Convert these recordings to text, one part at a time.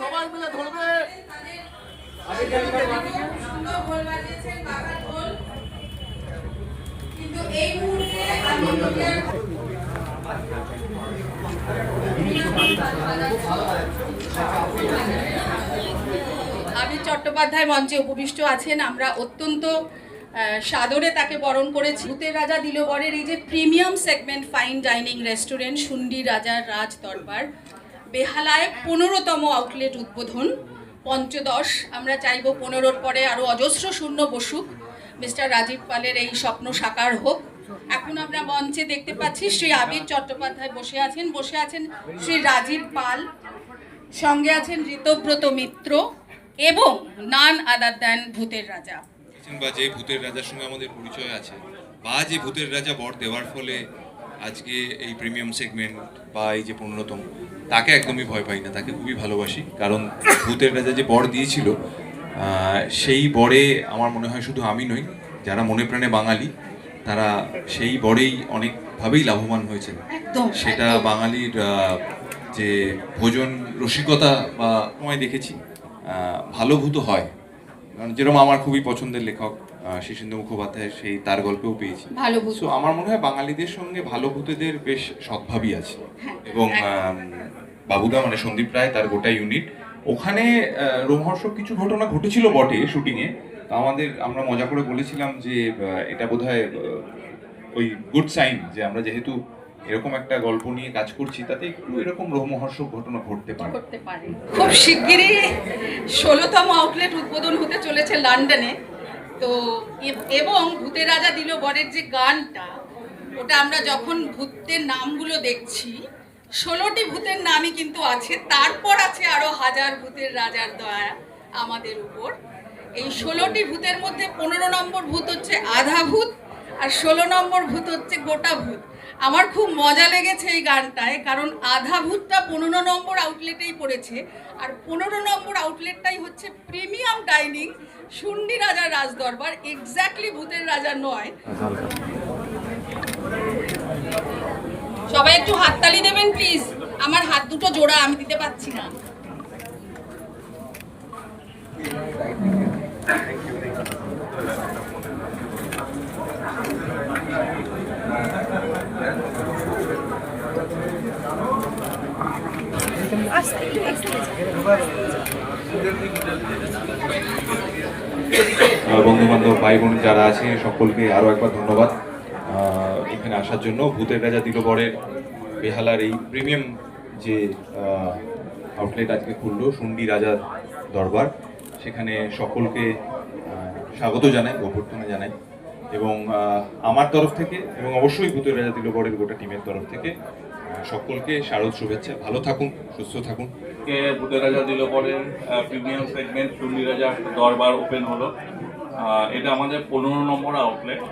সবাই মিলে ধরবে। কিন্তু এই মুহূর্তে আমি আবির চট্টোপাধ্যায় মঞ্চে উপবিষ্ট আছেন। আমরা অত্যন্ত সাদরে তাকে বরণ করেছি। ভূতের রাজা দিলবরের এই যে premium segment fine dining restaurant Sundi রাজার রাজ দরবার বেহালায় পনেরোতম আউটলেট উদ্বোধন। পঞ্চদশ, আমরা চাইব পনেরোর পরে আরও অজস্র শূন্য বসুক। মিস্টার রাজীব পালের এই স্বপ্ন সাকার হোক। এখন আমরা মঞ্চে দেখতে পাচ্ছি শ্রী আবির চট্টোপাধ্যায় বসে আছেন। বসে আছেন শ্রী রাজীব পাল, সঙ্গে আছেন ঋতব্রত মিত্র এবং নান আদার দেন ভূতের রাজা। বা যে ভূতের রাজার সঙ্গে আমাদের পরিচয় আছে, বা যে ভূতের রাজা বর দেওয়ার ফলে আজকে এই প্রিমিয়াম সেগমেন্ট বা এই যে পনেরোতম তাকে একদমই ভয় পাই না তাকে খুবই ভালোবাসি। কারণ ভূতের রাজা যে বর দিয়েছিল সেই বরে আমার মনে হয় শুধু আমি নই যারা মনে প্রাণে বাঙালি তারা সেই বরেই অনেকভাবেই লাভবান হয়েছেন সেটা বাঙালির যে ভোজন রসিকতা বা সময় দেখেছি আহ, ভালো ভূত হয়। কারণ যেরকম আমার খুবই পছন্দের লেখক শীর্ষেন্দু মুখোপাধ্যায় সেই তার গল্পেও পেয়েছি। ভালো ভূত। আমার মনে হয় বাঙালিদের সঙ্গে ভালো ভূতেদের বেশ সদ্ভাবই আছে। হ্যাঁ, এবং বাবুদা মানে সন্দীপ রায় তার গোটা ইউনিট ওখানে রোমহর্ষক কিছু ঘটনা ঘটেছিল বটে শুটিংয়ে তো আমাদের আমরা মজা করে বলেছিলাম যে এটা আহ, ওই গুড সাইন যে আমরা যেহেতু এরকম একটা গল্প নিয়ে কাজ করছি তাতে একটু এরকম রোমহর্ষক ঘটনা ঘটতে পারে। খুব শিগগিরই ষোলোতম আউটলেট উদ্বোধন হতে চলেছে লন্ডনে তো এবং ভূতের রাজা দিল বরের যে গানটা, ওটা আমরা যখন ভূতের নামগুলো দেখছি, ষোলোটি ভূতের নামই কিন্তু আছে, তারপর আছে আরও হাজার ভূতের রাজার দয়া আমাদের উপর। এই ষোলোটি ভূতের মধ্যে পনেরো নম্বর ভূত হচ্ছে আধা ভূত, আর ষোলো নম্বর ভূত হচ্ছে গোটা ভূত। আমার খুব মজা লেগেছে এই গানটায়, কারণ আধা ভূতটা পনেরো নম্বর আউটলেটেই পড়েছে, আর পনেরো নম্বর আউটলেটটাই হচ্ছে প্রিমিয়াম ডাইনিং সুন্ডি রাজার রাজদরবার এক্স্যাক্টলি ভূতের রাজা নয়। সবাই একটু হাততালি দেবেন প্লিজ আমার হাত দুটো জোড়া, আমি দিতে পারছি না। বন্ধু বান্ধব ভাই বোন যারা আছে, সকলকে আরও একবার ধন্যবাদ। এখানে আসার জন্য ভূতের রাজা দিল বরের বেহালার এই প্রিমিয়াম যে আউটলেট আজকে খুললো সুন্ডি রাজার দরবার। সেখানে সকলকে স্বাগত জানাই, অভ্যর্থনা জানাই। এবং আমার তরফ থেকে এবং অবশ্যই ভূতের রাজা দিল বরের গোটা টিমের তরফ থেকে সকলকে শারদ শুভেচ্ছা। ভালো থাকুন সুস্থ থাকুন। কে ভূতের রাজা দিল পরের প্রিমিয়াম সেগমেন্ট চুন্ডি রাজার দরবার ওপেন হলো। এটা আমাদের পনেরো নম্বর আউটলেট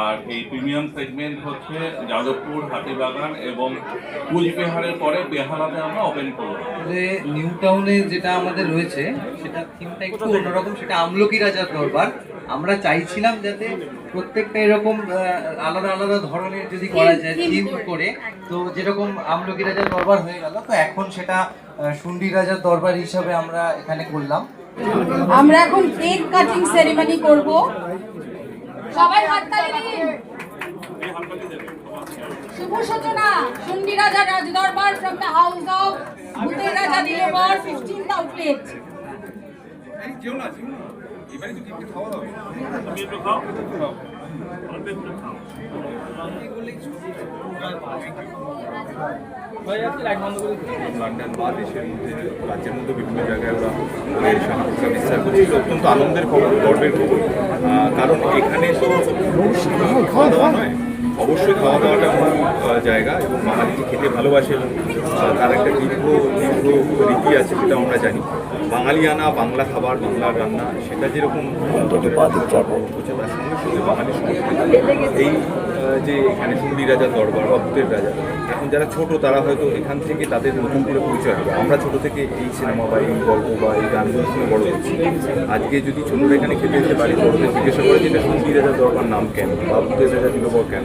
আর এই প্রিমিয়াম সেগমেন্ট হচ্ছে যাদবপুর হাতিবাগান এবং কুচবিহারের পরে বেহালাতে আমরা ওপেন করব আসলে নিউ টাউনে যেটা আমাদের রয়েছে সেটা থিমটা একটু অন্যরকম সেটা আমলকি রাজার দরবার। আমরা চাইছিলাম যাতে প্রত্যেকটা এরকম আলাদা আলাদা ধরনের যদি করা যায় থিম করে। তো যেরকম আমলকি রাজার দরবার হয়ে গেল তো এখন সেটা সুন্ডি রাজার দরবার হিসাবে আমরা এখানে করলাম। আমরা এখন কেক কাটিং সেরিমনি করব। সবাই হাততালি দিন। শুভ সূচনা Sundi Raja Rajdarbar from the house of ভূতের রাজা দিলবর ফিফটিন্থ আউটলেট লন্ডন বা দেশের মধ্যে, রাজ্যের মধ্যে বিভিন্ন জায়গায় ওরা ওদের বিস্তার করছে অত্যন্ত আনন্দের খবর, গর্বের খবর। কারণ এখানে তো খাওয়া দাওয়া নয়। অবশ্যই খাওয়া দাওয়াটা মূল জায়গা এবং বাঙালি যে খেতে ভালোবাসে এবং তার একটা দীর্ঘ দীর্ঘ রীতি আছে সেটা আমরা জানি। বাঙালিয়ানা বাংলা খাবার বাংলা রান্না সেটা যেরকম হচ্ছে তার সঙ্গে সঙ্গে বাঙালি সংস্কৃতি। এই যে এখানে সুন্দি রাজার দরবার বা ভূতের রাজা এখন যারা ছোট তারা হয়তো এখান থেকে তাদের নতুন করে পরিচয় হবে। আমরা ছোট থেকে এই সিনেমা বা এই গল্প বা এই গানগুলো শুনে বড় হচ্ছি। আজকে যদি ছোটরা এখানে খেতে যেতে পারি বড়দের জিজ্ঞাসা করে যে এটা সুন্দি রাজার দরবার নাম কেন বা ভূতের রাজা দিলবর কেন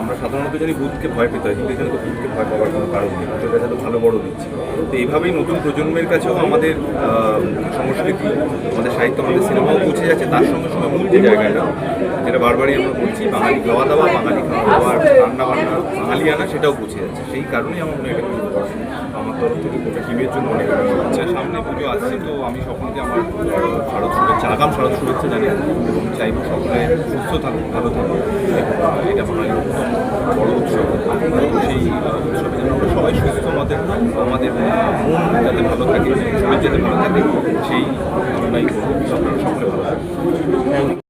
আমরা সাধারণত জানি ভূতকে ভয় পেতে হয়, কিন্তু এখানে তো ভূতকে ভয় পাওয়ার কোনো কারণ নেই। ভূতের কাছে তো ভালো বড় দিচ্ছে। তো এইভাবেই নতুন প্রজন্মের কাছেও আমাদের সংস্কৃতি, আমাদের সাহিত্য, আমাদের সিনেমাও পৌঁছে যাচ্ছে। তার সঙ্গে সঙ্গে মূল যে জায়গাটা, যেটা বারবারই আমরা বলছি, বাঙালি খাওয়া দাওয়া, বাঙালি খাওয়া দাওয়ার রান্না বান্না, বাঙালি আনা, সেটাও পৌঁছে যাচ্ছে। সেই কারণেই আমার মনে হয় আমার তরফ থেকে গোটা টিমের জন্য অনেক শুভেচ্ছা। সামনে পুজো আসছে, তো আমি সকলকে আমার শারদ শুভেচ্ছা, আগাম শারদ শুভেচ্ছা জানাই এবং চাইব সকলে সুস্থ থাকুক, ভালো এবং এটা বাঙালির অন্যতম বড় উৎসব। সেই উৎসবে যেন সবাই সুস্থ, আমাদের আমাদের মন যাতে ভালো থাকে শরীর যাতে ভালো থাকে, সেই আপনারা সকলে ভালো থাকুন।